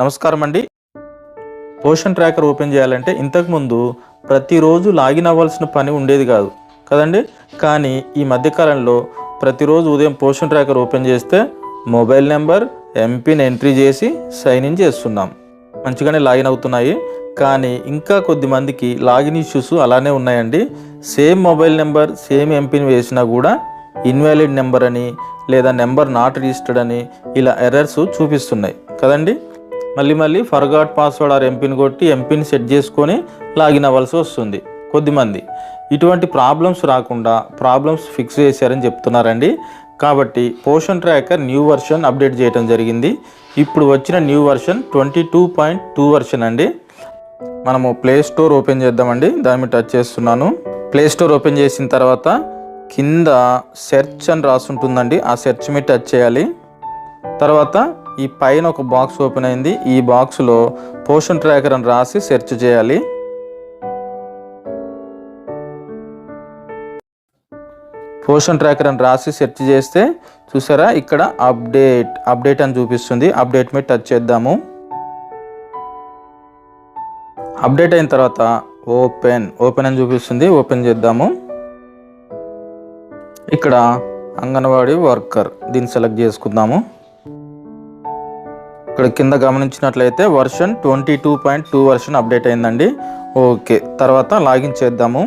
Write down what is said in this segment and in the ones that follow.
నమస్కారం అండి. Poshan tracker open చేయాలంటే ఇంతకుముందు ప్రతిరోజు లాగిన్ అవ్వాల్సిన పని ఉండేది కాదు కదండి. కానీ ఈ మధ్యకాలంలో ప్రతిరోజు ఉదయం పోషన్ ట్రాకర్ ఓపెన్ చేస్తే మొబైల్ నెంబర్ ఎంపిన్ ఎంట్రీ చేసి సైన్ ఇన్ చేస్తున్నాం. మంచిగానే లాగిన్ అవుతున్నాయి. కానీ ఇంకా కొద్ది మందికి లాగిన్ ఇష్యూస్ అలానే ఉన్నాయండి. Same mobile number same MPIN వేసినా కూడా ఇన్వాలిడ్ నెంబర్ అని లేదా నెంబర్ నాట్ రిజిస్టర్డ్ అని ఇలా ఎర్రర్స్ చూపిస్తున్నాయి కదండి. మళ్ళీ మళ్ళీ ఫర్గాట్ పాస్వర్డ్ ఆర్ ఎంపిన్ కొట్టి ఎంపిన్ సెట్ చేసుకొని లాగిన్ అవ్వాల్సి వస్తుంది. కొద్దిమంది ఇటువంటి ప్రాబ్లమ్స్ రాకుండా ప్రాబ్లమ్స్ ఫిక్స్ చేశారని చెప్తున్నారండి. కాబట్టి Poshan tracker new version update చేయడం జరిగింది. ఇప్పుడు వచ్చిన new version twenty two point two version అండి. మనము ప్లే స్టోర్ ఓపెన్ చేద్దామండి. దాని మీద టచ్ చేస్తున్నాను. ప్లే స్టోర్ ఓపెన్ చేసిన తర్వాత కింద సెర్చ్ అని రాసుంటుందండి. ఆ సెర్చ్ మీద టచ్ చేయాలి. తర్వాత ఈ పైన ఒక బాక్స్ ఓపెన్ అయింది. ఈ బాక్స్లో పోషన్ ట్రాకర్ అని రాసి సెర్చ్ చేయాలి. పోషన్ ట్రాకర్ అని రాసి సెర్చ్ చేస్తే చూసారా? ఇక్కడ అప్డేట్ అప్డేట్ అని చూపిస్తుంది. అప్డేట్ మీద టచ్ చేద్దాము. అప్డేట్ అయిన తర్వాత ఓపెన్ ఓపెన్ అని చూపిస్తుంది. ఓపెన్ చేద్దాము. ఇక్కడ అంగన్వాడీ వర్కర్ దీన్ని సెలెక్ట్ చేసుకుందాము. ఇక్కడ కింద గమనించినట్లయితే version twenty two point two version update అయిందండి. ఓకే తర్వాత లాగిన్ చేద్దాము.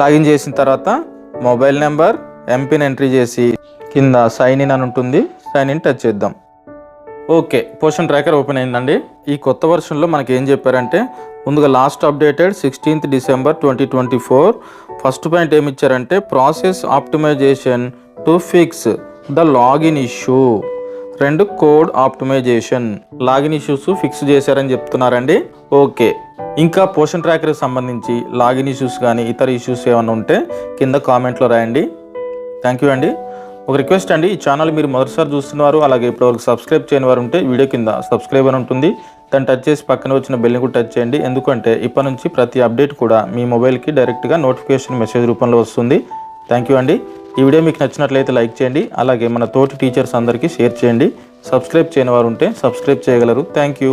లాగిన్ చేసిన తర్వాత మొబైల్ నెంబర్ ఎంపిన్ ఎంట్రీ చేసి కింద సైన్ ఇన్ అని ఉంటుంది. సైన్ ఇన్ టచ్ చేద్దాం. ఓకే పోషన్ ట్రాకర్ ఓపెన్ అయిందండి. ఈ కొత్త వర్షన్లో మనకి ఏం చెప్పారంటే ముందుగా last updated sixteenth December twenty twenty four first point ఏమి ఇచ్చారంటే process optimisation to fix the login issue రెండు code optimisation. Login issues fix చేశారని చెప్తున్నారండి. ఓకే. ఇంకా పోషన్ ట్రాకర్కి సంబంధించి లాగిన్ ఇష్యూస్ కానీ ఇతర ఇష్యూస్ ఏమైనా ఉంటే కింద కామెంట్లో రాయండి. థ్యాంక్ యూ అండి. ఒక రిక్వెస్ట్ అండి ఈ ఛానల్ మీరు మొదటిసారి చూస్తున్నారు అలాగే ఇప్పటివరకు సబ్స్క్రైబ్ చేయని వారు ఉంటే వీడియో కింద సబ్స్క్రైబ్ అని ఉంటుంది. దాన్ని టచ్ చేసి పక్కన వచ్చిన బెల్ని కూడా టచ్ చేయండి. ఎందుకంటే ఇప్పటి నుంచి ప్రతి అప్డేట్ కూడా మీ మొబైల్కి డైరెక్ట్గా నోటిఫికేషన్ మెసేజ్ రూపంలో వస్తుంది. థ్యాంక్ యూ అండి. ఈ వీడియో మీకు నచ్చినట్లయితే లైక్ చేయండి అలాగే మన తోటి టీచర్స్ అందరికీ షేర్ చేయండి. సబ్స్క్రైబ్ చేయని వారు ఉంటే సబ్స్క్రైబ్ చేయగలరు. Thank you.